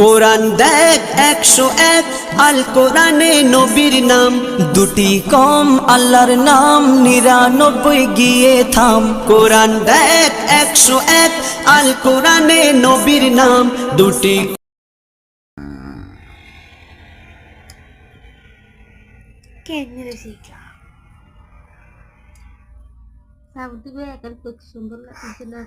কোরআন দেখ একশো এক, আল কোরআনে নবীর নাম। দুটি কম, আল্লাহর নাম নিরানব্বই, গিয়ে থাম। কোরআন দেখ একশো এক, আল কোরআনে নবীর নাম। দুটি কেন খুব সুন্দর লাগছে না